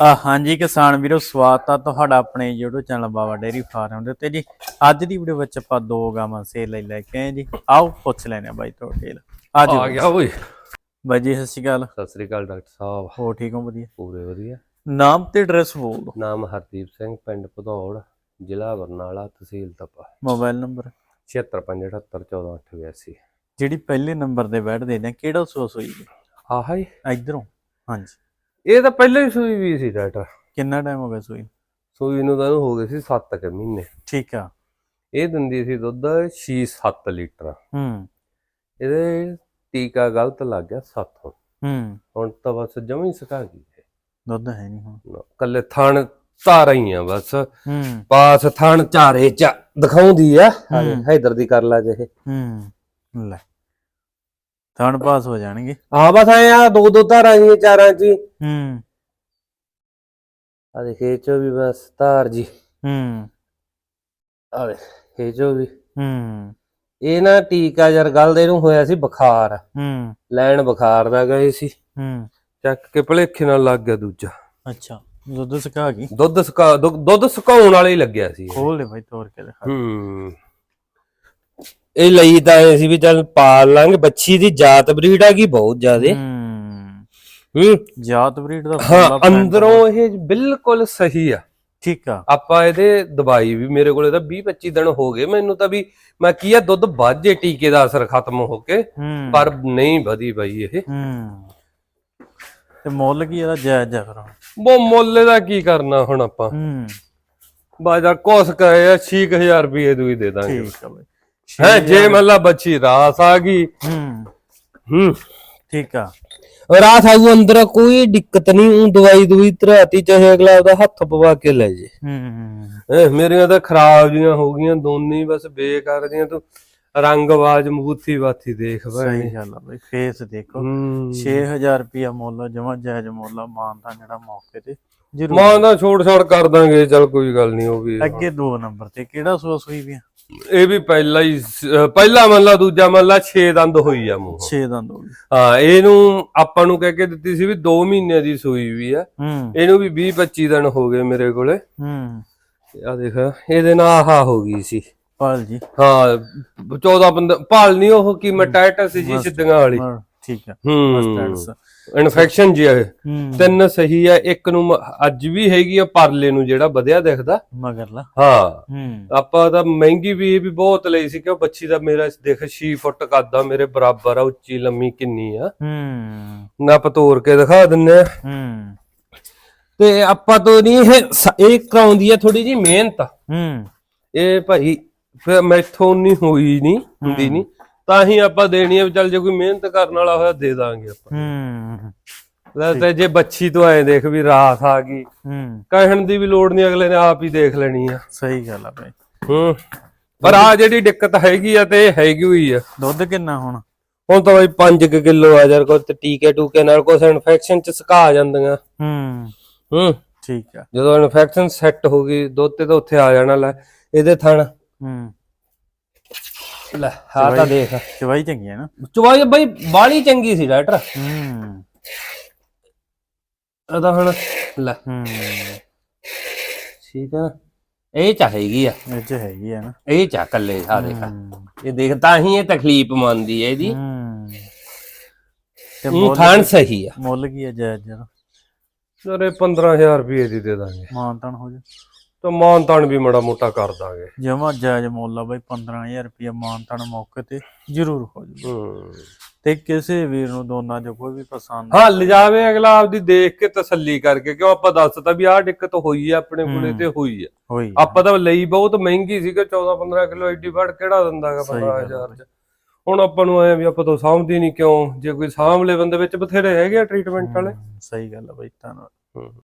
ਆ ਹਾਂਜੀ ਕਿਸਾਨ ਵੀਰੋ ਸਵਾਗਤ ਆ ਤੁਹਾਡਾ ਆਪਣੇ YouTube channel Baba dairy farm ਦੇ ਉੱਤੇ ਜੀ। ਅੱਜ ਦੀ ਵੀਡੀਓ ਵਿੱਚ ਆਪਾਂ ਦੋ ਗਾਵਾਂ ਸੇਲ ਲਈ ਲੈ ਕੇ ਆਏ ਜੀ। ਆਓ ਪੁੱਛ ਲੈਣੇ ਆ ਬਾਈ ਤੋਂ ਡਿਟੇਲ ਆਜੋ ਆ ਗਿਆ ਓਏ। ਬਾਈ ਜੀ ਸਤਿ ਸ਼੍ਰੀ ਅਕਾਲ। ਸਤਿ ਸ੍ਰੀ ਅਕਾਲ ਡਾਕਟਰ ਸਾਹਿਬ। ਹੋ ਠੀਕ ਹੋ? ਵਧੀਆ। ਪੂਰੇ ਵਧੀਆ। ਨਾਮ ਤੇ ਐਡਰੈਸ ਬੋਲ ਦਿਓ। ਨਾਮ ਹਰਦੀਪ ਸਿੰਘ ਪਿੰਡ ਭਦੌੜ ਜ਼ਿਲ੍ਹਾ ਬਰਨਾਲਾ ਤਹਿਸੀਲ ਤਪਾ। ਮੋਬਾਈਲ ਨੰਬਰ 7558788882 ਜਿਹੜੀ ਪਹਿਲੇ ਨੰਬਰ ਦੇ ਬੈਠ ਦੇ ਨੇ ਕਿਹੜਾ ਸੋਸ ਹੋਈ? ਆਹ ਹੀ। ਇਧਰੋਂ। ਹਾਂਜੀ। ਇਹ ਤਾਂ ਪਹਿਲੇ ਹੀ ਸੂਈ ਵੀ ਸੀ ਡਾਕਟਰ। ਕਿੰਨਾ ਟਾਈਮ ਹੋ ਗਿਆ ਸੂਈ? ਸੂਈ ਨੂੰ ਤਾਂ ਇਹਨੂੰ ਹੋ ਗਏ ਸੀ 7 ਕੁ ਮਹੀਨੇ। ਠੀਕ ਆ। ਇਹ ਦਿੰਦੀ ਸੀ ਦੁੱਧ 6-7 ਲੀਟਰ। ਹੂੰ। ਇਹਦੇ ਟੀਕਾ ਗਲਤ ਲੱਗ ਗਿਆ 7 ਹੂੰ। ਹੁਣ ਤਾਂ ਬਸ ਜਮੀ ਸਕਾ ਗਈ। ਦੁੱਧ ਹੈ ਨਹੀਂ ਹੁਣ। ਕੱਲੇ ਥਣ ਧਾਰਾ ਹੀ ਆ ਬਸ। ਹੂੰ। ਪਾਸ ਥਣ ਚਾਰੇ ਚ ਦਿਖਾਉਂਦੀ ਆ। ਹੂੰ। ਹੈਦਰ ਦੀ ਕਰ ਲਾ ਜੇ ਹੂੰ। ਲੈ। ਥਣ ਪਾਸ ਹੋ ਜਾਣਗੇ। ਆ ਬਸ ਐ ਆ ਦੋ ਦੋ ਧਾਰਾਂ ਜੀ ਚਾਰਾਂ ਚ ਹੀ। ਹੂੰ। ਆ ਦੇਖ ਇਹ ਚੋ ਵੀ ਬਸ ਧਾਰ ਜੀ। ਹੂੰ। ਆ ਦੇਖ ਇਹ ਚੋ ਵੀ। ਹੂੰ। ਇਹ ਨਾ ਟੀਕਾ ਜਰ ਗੱਲ ਦੇ ਨੂੰ ਹੋਇਆ ਸੀ ਬੁਖਾਰ। ਹੂੰ। ਲੈਣ ਬੁਖਾਰ ਦਾ ਗਏ ਸੀ। ਹੂੰ। ਚੱਕ ਕੇ ਭਲੇਖੇ ਨਾਲ ਲੱਗ ਗਿਆ ਦੂਜਾ। ਅੱਛਾ ਦੁੱਧ ਸੁਕਾ ਗਈ? ਦੁੱਧ ਸੁਕਾ ਦੁੱਧ ਸੁਕਾਉਣ ਵਾਲਾ ਹੀ ਲੱਗਿਆ ਸੀ ਇਹ। ਖੋਲ ਲੈ ਭਾਈ ਤੋੜ ਕੇ ਦਿਖਾ। ਹੂੰ। ਇਹ ਲਈ ਤਾਂ ਐ ਸੀ ਵੀ ਚੱਲ ਪਾਲ ਲਾਂਗੇ ਬੱਚੀ ਦੀ ਜਾਤ ਬਰੀਡ ਆ ਗਈ ਬਹੁਤ ਜ਼ਿਆਦੇ। ਹੂੰ। ਹੂੰ। ਜਾਤ ਬਰੀਡ ਦਾ ਹਾਂ ਅੰਦਰੋਂ ਇਹ ਬਿਲਕੁਲ ਸਹੀ ਆ। ਠੀਕ ਆ। ਆਪਾਂ ਇਹਦੇ ਦਵਾਈ ਵੀ ਮੇਰੇ ਕੋਲੇ ਤਾਂ 20 25 ਦਿਨ ਹੋ ਗਏ ਮੈਨੂੰ ਤਾਂ ਵੀ ਮੈਂ ਕੀ ਆ ਦੁੱਧ ਵੱਧ ਜੇ ਟੀਕੇ ਦਾ ਅਸਰ ਖਤਮ ਹੋ ਕੇ ਪਰ ਨਹੀਂ ਵਧੀ ਬਈ ਇਹ। ਹੂੰ। ਤੇ ਮੁੱਲ ਕੀ ਇਹਦਾ ਜਾਇਜ਼ ਜਾ ਹੁਣ? ਉਹ ਮੁੱਲ ਦਾ ਕੀ ਕਰਨਾ ਹੁਣ ਆਪਾਂ? ਹੂੰ। ਬਾਜ਼ਾਰ ਕੋਸ ਕਹੇ 6000 ਰੁਪਏ ਦੂਈ ਦੇ ਦਾਂਗੇ। ਠੀਕ ਆ ਭਾਈ ਹੈ ਜੇ ਮੱਲਾ ਬੱਚੀ ਰਾਸ ਆ ਗਈ। ਹੂੰ। ਹੂੰ। ਠੀਕ ਆ। ਰਾਸ ਆਊ ਅੰਦਰ ਕੋਈ ਦਿੱਕਤ ਨਹੀਂ ਉਹ ਦਵਾਈ ਦੂਈ ਧਰਾਤੀ ਚਾਹੇ ਅਗਲਾ ਉਹਦਾ ਹੱਥ ਪਵਾ ਕੇ ਲੈ ਜੇ। ਹੂੰ। ਇਹ ਮੇਰੀਆਂ ਤਾਂ ਖਰਾਬ ਜੀਆਂ ਹੋ ਗਈਆਂ ਦੋਨੇ ਬਸ ਬੇਕਾਰ ਜੀਆਂ ਤੂੰ ਰੰਗਵਾਜ ਮਬੂਥੀ ਬਾਥੀ ਦੇਖ ਭਾਈ। ਸਹੀ ਗੱਲ ਆ ਭਾਈ ਫੇਸ ਦੇਖੋ। ਹੂੰ। 6000 ਰੁਪਿਆ ਮੁੱਲ ਜਮਾ ਜਾਇਜ਼ ਮੁੱਲ ਆ ਮਾਨ ਦਾ ਜਿਹੜਾ ਮੌਕੇ ਤੇ ਜ਼ਰੂਰ ਮਾਂ ਦਾ ਛੋੜ ਛਾੜ ਕਰ ਦਾਂਗੇ ਚਲ ਕੋਈ ਗੱਲ ਨਹੀਂ ਉਹ ਵੀ ਅੱਗੇ ਦੋ ਨੰਬਰ ਤੇ ਕਿਹੜਾ ਸੋਸ ਹੋਈ ਵੀ ਆ ਇਹ ਵੀ ਪਹਿਲਾ ਹੀ ਸ- ਪਹਿਲਾ ਮੱਲਾ ਦੂਜਾ ਮੱਲਾ 6 ਦੰਦ ਹੋਈ ਆ ਮੂੰਹ। 6 ਦੰਦ ਹੋ ਗਏ ਹਾਂ ਇਹਨੂੰ ਆਪਾਂ ਨੂੰ ਕਹਿ ਕੇ ਦਿੱਤੀ ਸੀ ਵੀ 2 ਮਹੀਨਿਆਂ ਦੀ ਸੂਈ ਵੀ ਆ। ਹੂੰ। ਇਹਨੂੰ ਵੀ 20 25 ਦਿਨ ਹੋ ਗਏ ਮੇਰੇ ਕੋਲੇ। ਹੂੰ। ਆ ਦੇਖ ਇਹਦੇ ਨਾਲ ਆਹ ਹੋ ਗਈ ਸੀ। ਪਾਲ ਜੀ। ਹਾਂ 14 15 ਭਾਲ ਨਹੀਂ ਉਹ ਕੀ ਮਟਾਈਟਸ ਸੀ ਜੀ ਸਿੱਧੀਆਂ ਵਾਲੀ। ਹਾਂ, ਠੀਕ ਆ। ਹੂੰ। ਸਟੈਟਸ ਇਨਫੈਕਸ਼ਨ ਜੀ ਹੈ ਹੂੰ। ਤਿੰਨ ਸਹੀ ਆ ਇੱਕ ਨੂੰ ਅੱਜ ਵੀ ਹੈਗੀ ਆ ਪਰਲੇ ਨੂੰ ਜਿਹੜਾ ਵਧਿਆ ਦਿਖਦਾ। ਮਗਰਲਾ। ਹਾਂ। ਆਪਾਂ ਤਾਂ ਮਹਿੰਗੀ ਵੀ ਇਹ ਵੀ ਬਹੁਤ ਲਈ ਸੀ ਕਿਉਂ ਬੱਚੀ ਦਾ ਮੇਰਾ ਦੇਖ 6 ਫੁੱਟ ਕੱਦ ਆ ਮੇਰੇ ਬਰਾਬਰ ਆ ਉੱਚੀ ਲੰਮੀ ਕਿੰਨੀ ਆ। ਹੂੰ। ਨੱਪ ਤੋੜ ਕੇ ਦਿਖਾ ਦਿੰਨੇ ਹੂੰ। ਤੇ ਆਪਾਂ ਤੋਂ ਨਹੀਂ ਇਹ ਇਹ ਕਰਾਉਂਦੀ ਆ ਥੋੜੀ ਜੀ ਮਿਹਨਤ। ਹੂੰ। ਇਹ ਭਾਈ ਫਿਰ ਮੈਥੋਂ ਨਹੀਂ ਹੋਈ ਨਹੀਂ ਹੁੰਦੀ ਨਹੀਂ। ਤਾਂ ਹੀ ਆਪਾਂ ਦੇਣੀ ਵੀ ਚੱਲ ਜੇ ਕੋਈ ਮਿਹਨਤ ਕਰਨ ਵਾਲਾ ਹੋਇਆ ਦੇ ਦਾਂਗੇ ਆਪਾਂ। ਹੂੰ। ਲੈ ਤੇ ਜੇ ਬੱਚੀ ਤੋਂ ਐ ਦੇਖ ਵੀ ਰਾਤ ਆ ਗਈ ਹੂੰ। ਕਹਿਣ ਦੀ ਵੀ ਲੋੜ ਨਹੀਂ ਅਗਲੇ ਨੇ ਆਪ ਹੀ ਦੇਖ ਲੈਣੀ ਆ। ਸਹੀ ਗੱਲ ਆ ਭਾਈ ਹੂੰ। ਪਰ ਆ ਜਿਹੜੀ ਦਿੱਕਤ ਹੈਗੀ ਆ ਤੇ ਹੈਗੀ ਹੋਈ ਆ। ਦੁੱਧ ਕਿੰਨਾ ਹੁਣ? ਹੁਣ ਤਾਂ ਬਾਈ 5 ਕਿਲੋ ਆ ਯਾਰ ਕੋ ਤੇ ਟੀਕੇ ਟੂਕੇ ਨਾਲ ਕੁਛ ਇਨਫੈਕਸ਼ਨ ਚ ਸੁਕਾ ਜਾਂਦੀਆਂ। ਹੂੰ। ਹੂੰ। ਠੀਕ ਆ। ਜਦੋਂ ਇਨਫੈਕਸ਼ਨ ਸੈੱਟ ਹੋ ਗਈ ਦੁੱਧ ਤੇ ਤਾਂ ਉੱਥੇ ਆ ਜਾਣਾ ਲੈ ਇਹਦੇ ਥਣ। ਹੂੰ। ਲੈ ਆ ਤਾਂ ਦੇਖ। ਚਵਾਈ ਚੰਗੀ ਹੈ ਨਾ? ਚਵਾਈ ਬਈ ਬਾਲੀ ਚੰਗੀ ਸੀ ਡਾਕਟਰ। ਹੂੰ। ਇਹਦਾ ਹੁਣ ਲੈ। ਹੂੰ। ਠੀਕ ਆ। ਇਹ ਚਾਹੇਗੀ ਆ। ਇਹ ਚ ਹੈਗੀ ਆ ਨਾ। ਇਹ ਚਾ ਕੱਲੇ ਆ ਦੇਖ। ਹੂੰ। ਇਹ ਦੇਖ ਤਾਂ ਹੀ ਇਹ ਤਕਲੀਫ ਮੰਨਦੀ ਹੈ ਇਹਦੀ। ਹੂੰ। ਤੇ ਮੁੱਲ ਸਹੀ ਆ। ਮੁੱਲ ਕੀ ਹੈ ਜਾਇਜ਼ ਜਰਾ? ਸਰੇ 15000 ਰੁਪਏ ਦੀ ਦੇ ਦਾਂਗੇ। ਮਾਨਤਨ ਹੋ ਜਾ ਤੇ ਮਾਨ ਤਾਨ ਵੀ ਮੜਾ ਮੋਟਾ ਕਰ ਦਾਂਗੇ। ਜਮਾ ਜਾਇਜ਼ ਮੁੱਲ ਆ ਬਈ 15000 ਰੁਪਿਆ ਮਾਨਤਨ ਮੌਕੇ ਤੇ ਜ਼ਰੂਰ ਹੋ ਜੂ ਤੇ ਕਿਸੇ ਵੀਰ ਨੂੰ ਦੋਨਾਂ ਜੋ ਕੋਈ ਵੀ ਪਸੰਦ ਹਾਂ ਲਿਜਾਵੇ ਅਗਲਾ ਆਪਦੀ ਦੇਖ ਕੇ ਤਸੱਲੀ ਕਰਕੇ ਕਿਉਂ ਆਪਾਂ ਦੱਸਤਾ ਵੀ ਆਹ ਦਿੱਕਤ ਹੋਈ ਆ ਆਪਣੇ ਕੋਲੇ ਤੇ ਹੋਈ ਆ। ਹੋਈ ਆਪਾਂ ਤਾਂ ਲਈ ਬਹੁਤ ਮਹਿੰਗੀ ਸੀ ਕਿ 14 15 ਕਿਲੋ ਐਡੀ ਫੜ ਕਿਹੜਾ ਦਿੰਦਾਗਾ ਸਹੀ ਗੱਲ 15000 ਚ। ਹੁਣ ਆਪਾਂ ਨੂੰ ਆਇਆ ਵੀ ਆਪਾਂ ਤੋਂ ਸਾਂਭਦੀ ਨਹੀਂ ਕਿਉਂ ਜੇ ਕੋਈ ਸਾਂਭ ਲੈ ਬੰਦੇ ਵਿੱਚ ਬਥੇਰੇ ਹੈਗੇ ਆ ਟ੍ਰੀਟਮੈਂਟ ਵਾਲੇ। ਸਹੀ ਗੱਲ ਆ ਬਈ ਧੰਨਵਾਦ। ਹੂੰ।